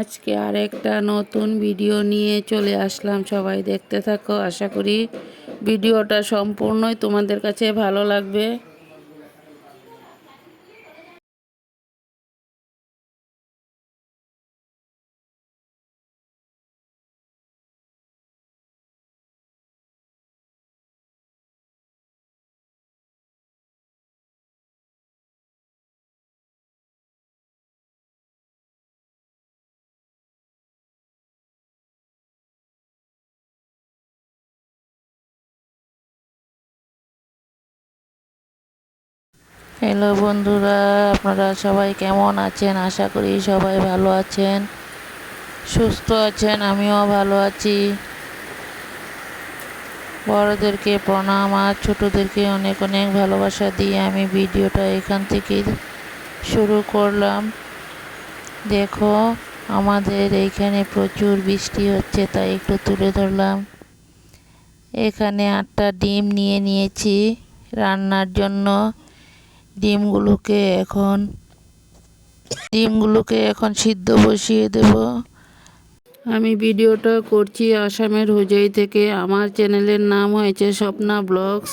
আজকে আর একটা নতুন ভিডিও নিয়ে চলে আসলাম। সবাই দেখতে থাকো। আশা করি ভিডিওটা সম্পূর্ণই তোমাদের কাছে ভালো লাগবে। হ্যালো বন্ধুরা, আপনারা সবাই কেমন আছেন? আশা করি সবাই ভালো আছেন। সুস্থ আছেন, আমিও ভালো আছি। বড়দেরকে প্রণাম আর ছোটোদেরকে অনেক অনেক ভালোবাসা দিয়ে আমি ভিডিওটা এখান থেকে শুরু করলাম। দেখো, আমাদের এইখানে প্রচুর বৃষ্টি হচ্ছে, তাই একটু তুলে ধরলাম। এখানে আটটা ডিম নিয়ে নিয়েছি রান্নার জন্য। ডিমগুলোকে এখন ডিমগুলোকে এখন সিদ্ধ বসিয়ে দেব। আমি ভিডিওটা করছি আসামের হুজাই থেকে। আমার চ্যানেলের নাম হয়েছে স্বপ্না ব্লগস।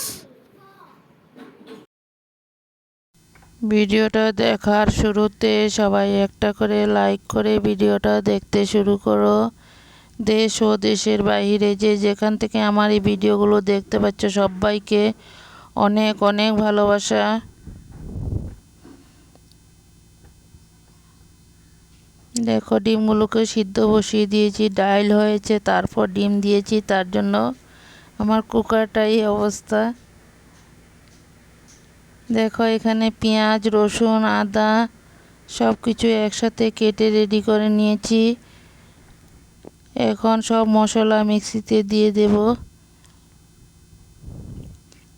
ভিডিওটা দেখার শুরুতে সবাই একটা করে লাইক করে ভিডিওটা দেখতে শুরু করো। দেশ ও দেশের বাইরে যে যেখান থেকে আমার এই ভিডিওগুলো দেখতে পাচ্ছ সবাইকে অনেক অনেক ভালোবাসা। দেখো ডিমগুলোকে সিদ্ধ বসিয়ে দিয়েছি, ডাইল হয়েছে, তারপর ডিম দিয়েছি, তার জন্য আমার কুকারটাই অবস্থা। দেখো, এখানে পেঁয়াজ, রসুন, আদা সব কিছু একসাথে কেটে রেডি করে নিয়েছি। এখন সব মশলা মিক্সিতে দিয়ে দেব।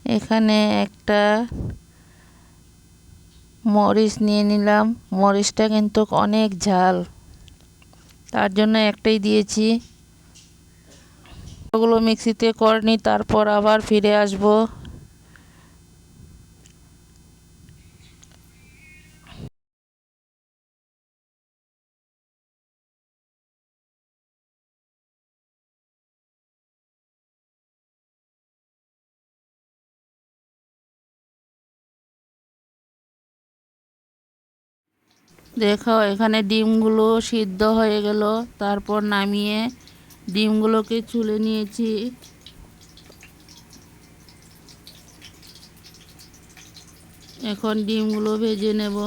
এখানে একটা মরিচ নিয়ে নিলাম। মরিচটা কিন্তু অনেক ঝাল। তার জন্য একটাই দিয়েছি। ওগুলো মিক্সিতে করে করনি তারপর আবার ফিরে আসব। দেখো, এখানে ডিমগুলো সিদ্ধ হয়ে গেল। তারপর নামিয়ে ডিমগুলোকে ছুলে নিয়েছি। এখন ডিমগুলো ভেজে নেব।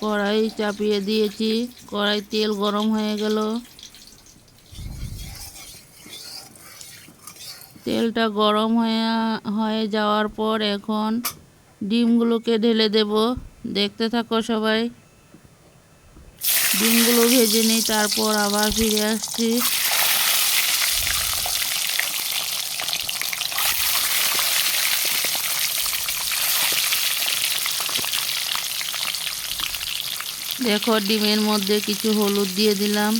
কড়াই চাপিয়ে দিয়েছি। কড়াই তেল গরম হয়ে গেল। তেলটা গরম হয়ে হয়ে যাওয়ার পর এখন ডিমগুলোকে ঢেলে দেব। দেখতে থাকো সবাই। ডিমগুলো ভেজে নিই, তারপর আবার ফিরে আসছি। দেখো, ডিমের মধ্যে কিছু হলুদ দিয়ে দিলাম।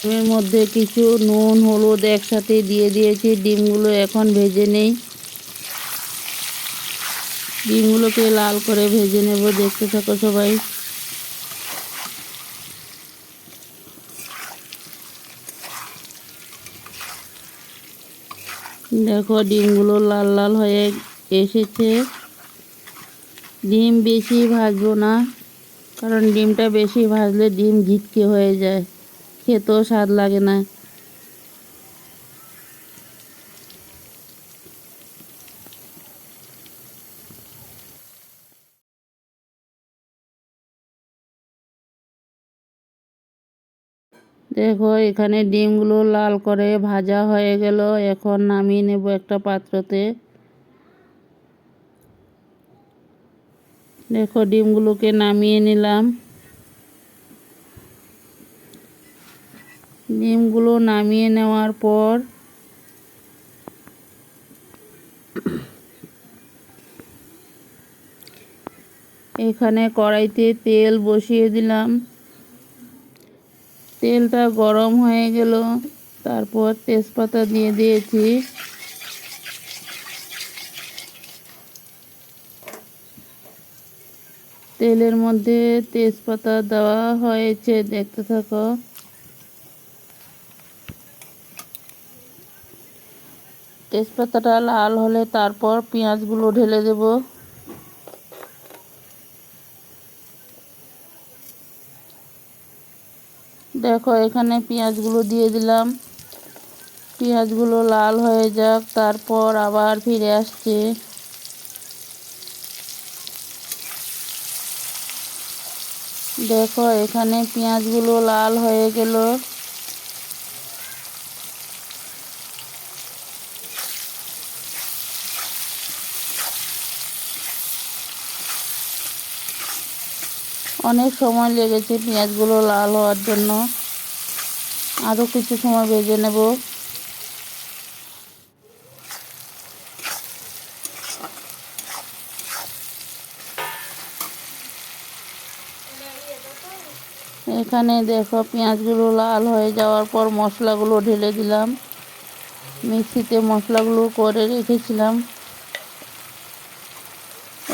ডিমের মধ্যে কিছু নুন, হলুদ একসাথে দিয়ে দিয়েছি, ডিমগুলো এখন ভেজে নেই। ডিমগুলোকে লাল করে ভেজে নেব, দেখতে থাকো সবাই। দেখো, ডিমগুলো লাল লাল হয়ে এসেছে। ডিম বেশি ভাজবো না, কারণ ডিমটা বেশি ভাজলে ডিম ঘিটকে হয়ে যায়। খেতেও স্বাদ লাগে না। দেখো, এখানে ডিমগুলো লাল করে ভাজা হয়ে গেল। এখন নামিয়ে নেব একটা পাত্রতে। দেখো, ডিমগুলোকে নামিয়ে নিলাম। ডিমগুলো নামিয়ে নেওয়ার পর এখানে কড়াইতে তেল বসিয়ে দিলাম। তেলটা গরম হয়ে গেল। তারপর তেজপাতা দিয়ে দিয়েছি। তেলের মধ্যে তেজপাতা দেওয়া হয়েছে, দেখতে থাকো। তেজপাতাটা লাল হলে তারপর পেঁয়াজগুলো ঢেলে দেব। দেখো, এখানে পেঁয়াজগুলো দিয়ে দিলাম। পেঁয়াজগুলো লাল হয়ে যাক, তারপর আবার ফিরে আসছে। দেখো, এখানে পেঁয়াজগুলো লাল হয়ে গেল। অনেক সময় লেগেছে পেঁয়াজগুলো লাল হওয়ার জন্য। আরও কিছু সময় ভেজে নেব। এখানে দেখো পেঁয়াজগুলো লাল হয়ে যাওয়ার পর মশলাগুলো ঢেলে দিলাম। মিক্সিতে মশলাগুলো করে রেখেছিলাম।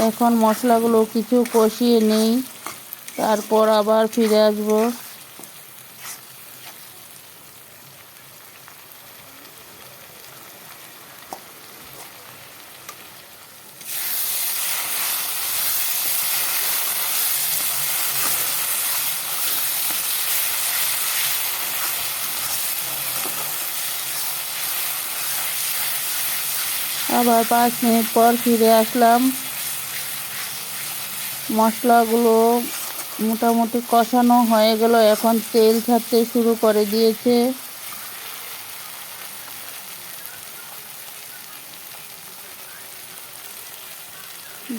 এখন মশলাগুলো কিছু কষিয়ে নেই। তারপর আবার ফিরে আসব। আবার পাঁচ মিনিট পর ফিরে আসলাম। মশলাগুলো মোটামুটি কষানো হয়ে গেল। এখন তেল ছাড়তে শুরু করে দিয়েছে।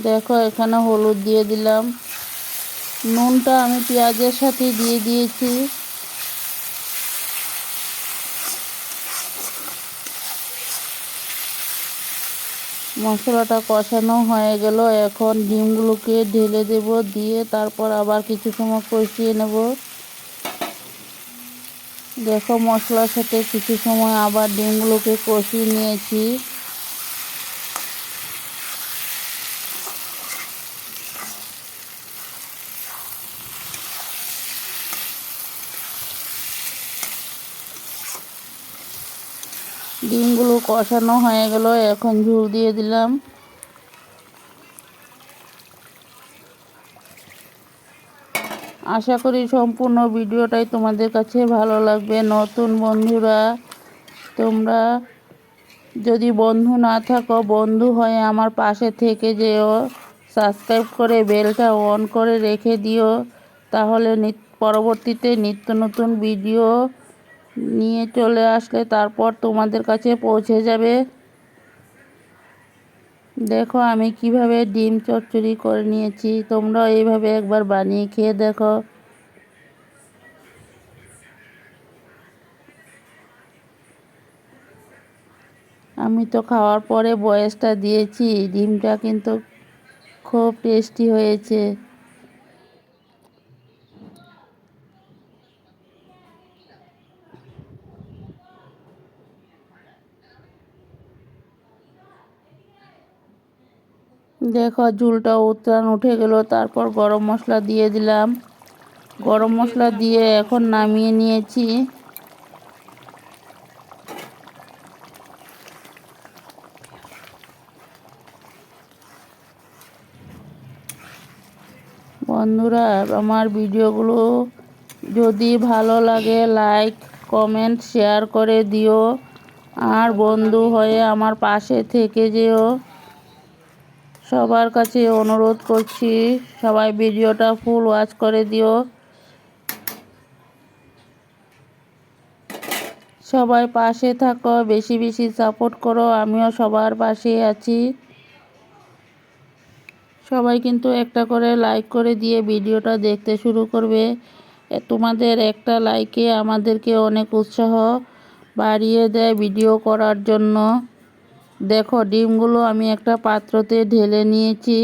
দেখো, এখানে হলুদ দিয়ে দিলাম। নুনটা আমি পেঁয়াজের সাথে দিয়ে দিয়েছি। মশলাটা কষানো হয়ে গেল। এখন ডিমগুলোকে ঢেলে দেব, দিয়ে তারপর আবার কিছু সময় কষিয়ে নেব। দেখো মশলার সাথে কিছু সময় আবার ডিমগুলোকে কষিয়ে নিয়েছি। ডিমগুলো কষানো হয়ে গেল, এখন ঝুল দিয়ে দিলাম। আশা করি সম্পূর্ণ ভিডিওটাই তোমাদের কাছে ভালো লাগবে। নতুন বন্ধুরা, তোমরা যদি বন্ধু না থাকো, বন্ধু হয়ে আমার পাশে থেকে যেও। সাবস্ক্রাইব করে বেলটা অন করে রেখে দিও। তাহলে পরবর্তীতে নিত্য নতুন ভিডিও নিয়ে চলে আসলে তারপর তোমাদের কাছে পৌঁছে যাবে। দেখো, আমি কীভাবে ডিম চচ্চড়ি করে নিয়েছি। তোমরা এইভাবে একবার বানিয়ে খেয়ে দেখো। আমি তো খাওয়ার পরে বয়সটা দিয়েছি। ডিমটা কিন্তু খুব টেস্টি হয়েছে। দেখো, ঝুলটা উত্তান উঠে গেল। তারপর গরম মশলা দিয়ে দিলাম। গরম মশলা দিয়ে এখন নামিয়ে নিয়েছি। বন্ধুরা, আমার ভিডিওগুলো যদি ভালো লাগে লাইক কমেন্ট শেয়ার করে দিও। আর বন্ধু হয়ে আমার পাশে থেকে যেও। সবার কাছে অনুরোধ করছি, সবাই ভিডিওটা ফুল ওয়াচ করে দিও। সবাই পাশে থাকো, বেশি বেশি সাপোর্ট করো, আমিও সবার পাশে আছি। সবাই কিন্তু একটা করে লাইক করে দিয়ে ভিডিওটা দেখতে শুরু করবে। তোমাদের একটা লাইকে আমাদেরকে অনেক উৎসাহ বাড়িয়ে দেয় ভিডিও করার জন্য। দেখো, ডিমগুলো আমি একটা পাত্রতে ঢেলে নিয়েছি।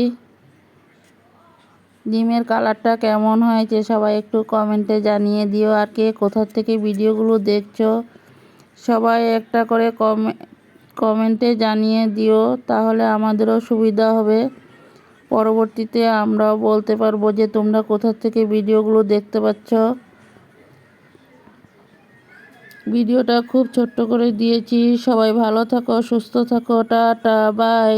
ডিমের কালারটা কেমন হয়েছে সবাই একটু কমেন্টে জানিয়ে দিও। আর কে কোথা থেকে ভিডিওগুলো দেখছ, সবাই একটা করে কমে, কমেন্টে জানিয়ে দিও, তাহলে আমাদেরও সুবিধা হবে। পরবর্তীতে আমরাও বলতে পারব যে তোমরা কোথা থেকে ভিডিওগুলো দেখতে পাচ্ছ। ভিডিওটা খুব ছোট্ট করে দিয়েছি। সবাই ভালো থাকো সুস্থ থাকো টাটা বাই।